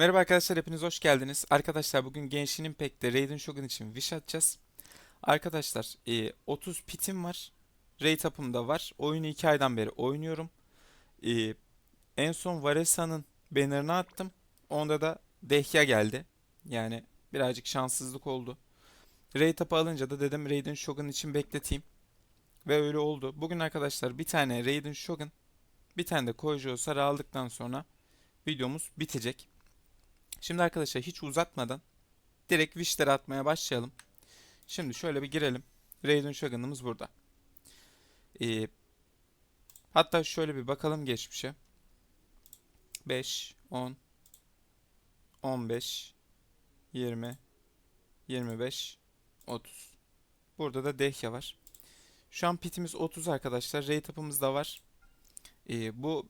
Merhaba arkadaşlar hepiniz hoş geldiniz. Arkadaşlar bugün Genshin Impact'te Raiden Shogun için wish atacağız. Arkadaşlar e, 30 pitim var. Raid up'ım da var. Oyunu 2 aydan beri oynuyorum. E, en son Varesa'nın banner'ını attım. Onda da Dehya geldi. Yani birazcık şanssızlık oldu. Raid up'ı alınca da dedim Raiden Shogun için bekleteyim. Ve öyle oldu. Bugün arkadaşlar bir tane Raiden Shogun, bir tane de Kojo Sarı aldıktan sonra videomuz bitecek. Şimdi arkadaşlar hiç uzatmadan direkt wishleri atmaya başlayalım. Şimdi şöyle bir girelim. Raiden Shogun'umuz burada. Ee, hatta şöyle bir bakalım geçmişe. 5, 10, 15, 20, 25, 30. Burada da Dehya var. Şu an pitimiz 30 arkadaşlar. Rate up'ımız da var. Ee, bu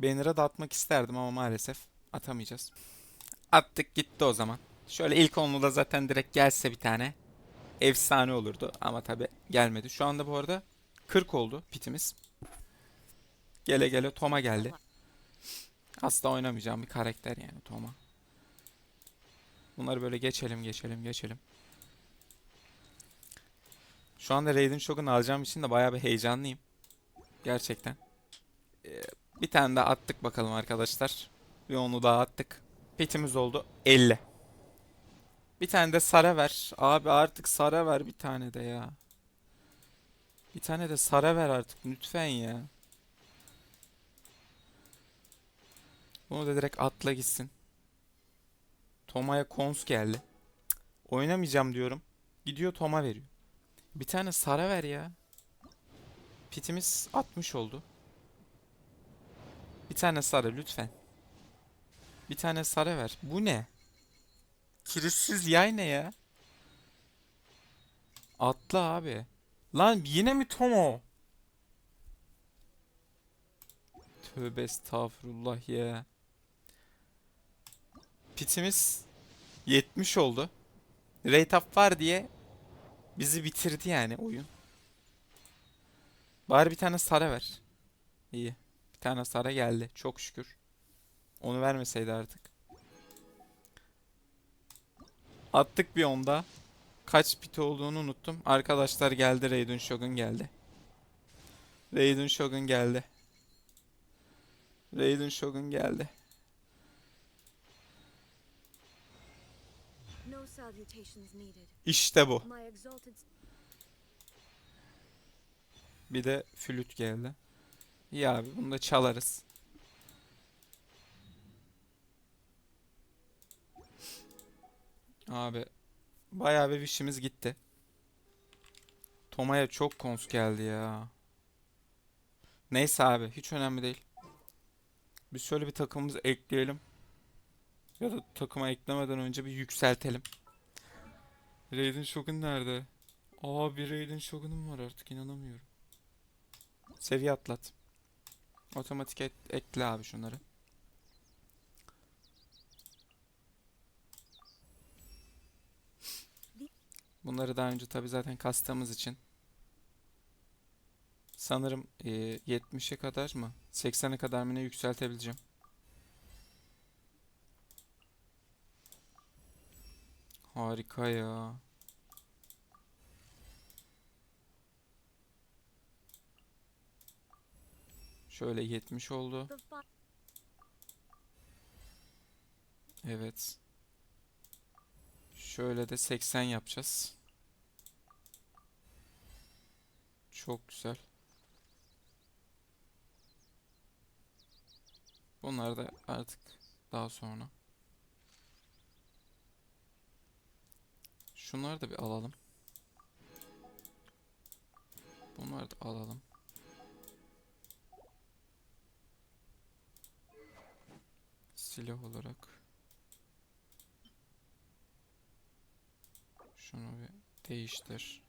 banner'a da atmak isterdim ama maalesef atamayacağız. Attık gitti o zaman. Şöyle ilk onlu da zaten direkt gelse bir tane. Efsane olurdu ama tabi gelmedi. Şu anda bu arada 40 oldu pitimiz. Gele gele Toma geldi. Asla oynamayacağım bir karakter yani Toma. Bunları böyle geçelim geçelim geçelim. Şu anda Raiden Shogun alacağım için de bayağı bir heyecanlıyım. Gerçekten. Ee, bir tane daha attık bakalım arkadaşlar. Bir onu daha attık. Pitimiz oldu 50. Bir tane de Sara ver. Abi artık Sara ver bir tane de ya. Bir tane de Sara ver artık lütfen ya. Bunu da direkt atla gitsin. Toma'ya Kons geldi. Oynamayacağım diyorum. Gidiyor Toma veriyor. Bir tane Sara ver ya. Pitimiz 60 oldu. Bir tane Sara lütfen. Bir tane Sara ver. Bu ne? Kirissiz yay ne ya? Atla abi. Lan yine mi Tomo? Tövbe estağfurullah ya. Pitimiz 70 oldu. Rate up var diye bizi bitirdi yani oyun. Bari bir tane Sara ver. İyi. Bir tane Sara geldi. Çok şükür. Onu vermeseydi artık. Attık bir onda. Kaç pit olduğunu unuttum. Arkadaşlar geldi Raiden Shogun geldi. Raiden Shogun geldi. Raiden Shogun geldi. İşte bu. Bir de flüt geldi. İyi abi bunu da çalarız. Abi bayağı bir işimiz gitti. Toma'ya çok kons geldi ya. Neyse abi hiç önemli değil. Biz şöyle bir takımımızı ekleyelim. Ya da takıma eklemeden önce bir yükseltelim. Raiden Shogun nerede? Abi Raiden Shogun'um var artık inanamıyorum. Seviye atlat. Otomatik et- ekle abi şunları. Bunları daha önce tabi zaten kastığımız için. Sanırım e, 70'e kadar mı? 80'e kadar mı ne yükseltebileceğim. Harika ya. Şöyle 70 oldu. Evet. Şöyle de 80 yapacağız. Çok güzel. Bunlar da artık daha sonra. Şunları da bir alalım. Bunları da alalım. Silah olarak. Şunu bir değiştir.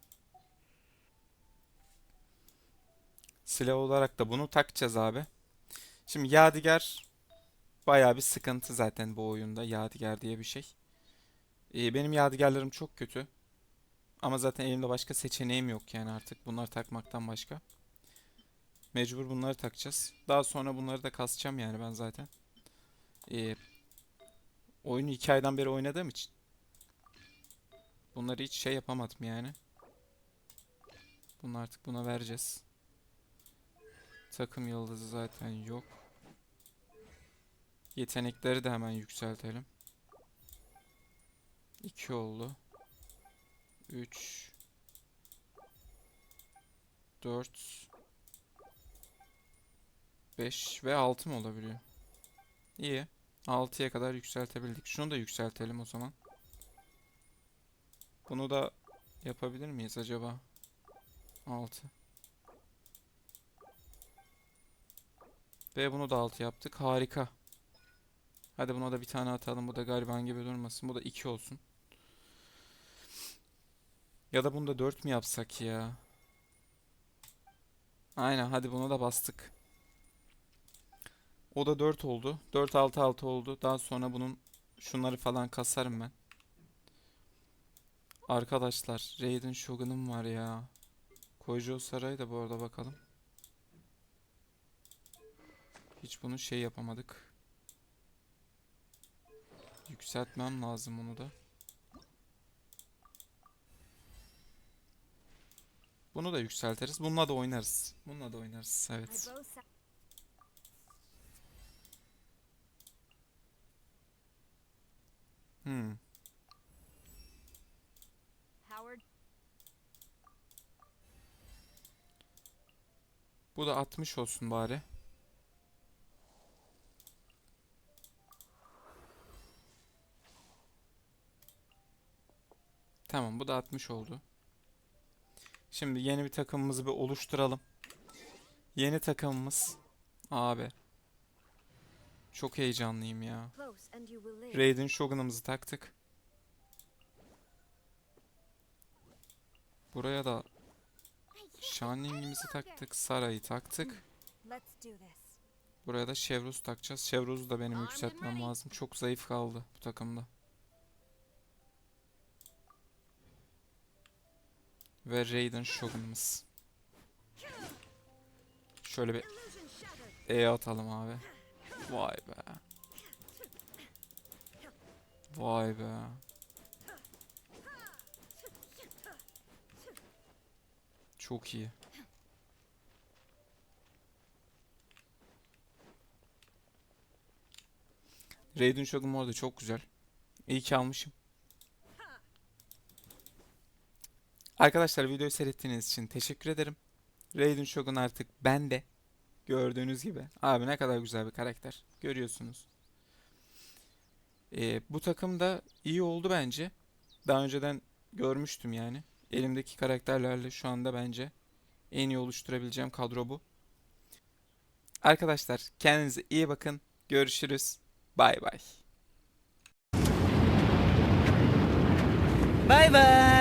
Silah olarak da bunu takacağız abi. Şimdi Yadigar bayağı bir sıkıntı zaten bu oyunda. Yadigar diye bir şey. Ee, benim Yadigarlarım çok kötü. Ama zaten elimde başka seçeneğim yok yani artık bunları takmaktan başka. Mecbur bunları takacağız. Daha sonra bunları da kasacağım yani ben zaten. Ee, oyunu iki aydan beri oynadığım için bunları hiç şey yapamadım yani. Bunu artık buna vereceğiz. Takım yıldızı zaten yok. Yetenekleri de hemen yükseltelim. 2 oldu. 3 4 5 ve 6 mı olabiliyor? İyi. 6'ya kadar yükseltebildik. Şunu da yükseltelim o zaman. Bunu da yapabilir miyiz acaba? 6. Ve bunu da 6 yaptık. Harika. Hadi buna da bir tane atalım. Bu da gariban gibi durmasın. Bu da 2 olsun. Ya da bunu da 4 mü yapsak ya? Aynen hadi bunu da bastık. O da 4 oldu. 4 6 6 oldu. Daha sonra bunun şunları falan kasarım ben. Arkadaşlar Raiden Shogun'um var ya. Koyucu Saray da bu arada bakalım. Hiç bunu şey yapamadık. Yükseltmem lazım onu da. Bunu da yükseltiriz. Bununla da oynarız. Bununla da oynarız. Evet. Hmm. Bu da 60 olsun bari. Tamam bu da 60 oldu. Şimdi yeni bir takımımızı bir oluşturalım. Yeni takımımız abi. Çok heyecanlıyım ya. Raiden Shogun'umuzu taktık. Buraya da Shining'imizi taktık. Saray'ı taktık. Buraya da Chevrouz takacağız. Chevroz'u da benim yükseltmem lazım. Çok zayıf kaldı bu takımda. Ve Raiden Shogun'umuz. Şöyle bir. E atalım abi. Vay be. Vay be. Çok iyi. Raiden Shogun bu arada çok güzel. İyi ki almışım. Arkadaşlar videoyu seyrettiğiniz için teşekkür ederim. Raiden Shogun artık bende. Gördüğünüz gibi. Abi ne kadar güzel bir karakter. Görüyorsunuz. Ee, bu takım da iyi oldu bence. Daha önceden görmüştüm yani. Elimdeki karakterlerle şu anda bence en iyi oluşturabileceğim kadro bu. Arkadaşlar kendinize iyi bakın. Görüşürüz. Bay bay. Bay bay.